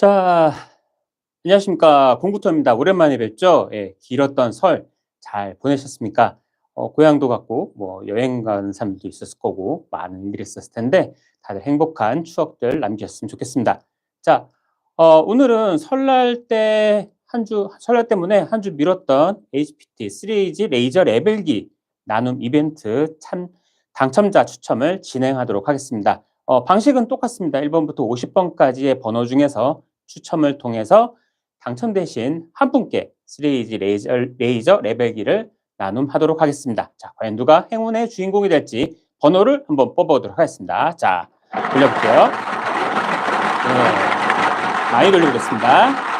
자, 안녕하십니까. 공부터입니다. 오랜만에 뵙죠. 예, 길었던 설 잘 보내셨습니까? 어, 고향도 갔고, 뭐, 여행 간 사람도 있었을 거고, 많은 일들이 있었을 텐데, 다들 행복한 추억들 남기셨으면 좋겠습니다. 자, 어, 오늘은 설날 때, 한 주, 설날 때문에 한 주 미뤘던 HPT 3G 레이저 레벨기 나눔 이벤트 참, 당첨자 추첨을 진행하도록 하겠습니다. 어, 방식은 똑같습니다. 1번부터 50번까지의 번호 중에서 추첨을 통해서 당첨되신 한 분께 3G 레이저, 레이저 레벨기를 나눔하도록 하겠습니다. 자, 과연 누가 행운의 주인공이 될지 번호를 한번 뽑아보도록 하겠습니다. 자, 돌려볼게요. 네, 많이 돌려보겠습니다.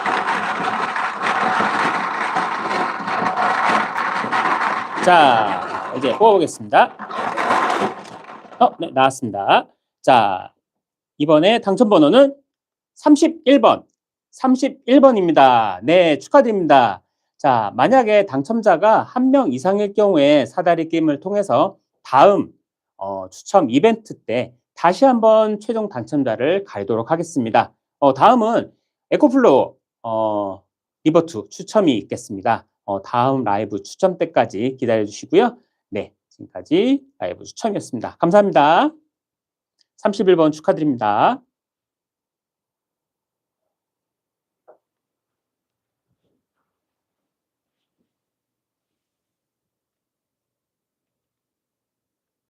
자, 이제 뽑아보겠습니다. 어, 네, 나왔습니다. 자, 이번에 당첨 번호는 31번. 31번입니다. 네, 축하드립니다. 자, 만약에 당첨자가 한 명 이상일 경우에 사다리 게임을 통해서 다음 어, 추첨 이벤트 때 다시 한번 최종 당첨자를 가리도록 하겠습니다. 어, 다음은 에코플로 어, 리버투 추첨이 있겠습니다. 어, 다음 라이브 추첨 때까지 기다려 주시고요. 네, 지금까지 라이브 추첨이었습니다. 감사합니다. 31번 축하드립니다.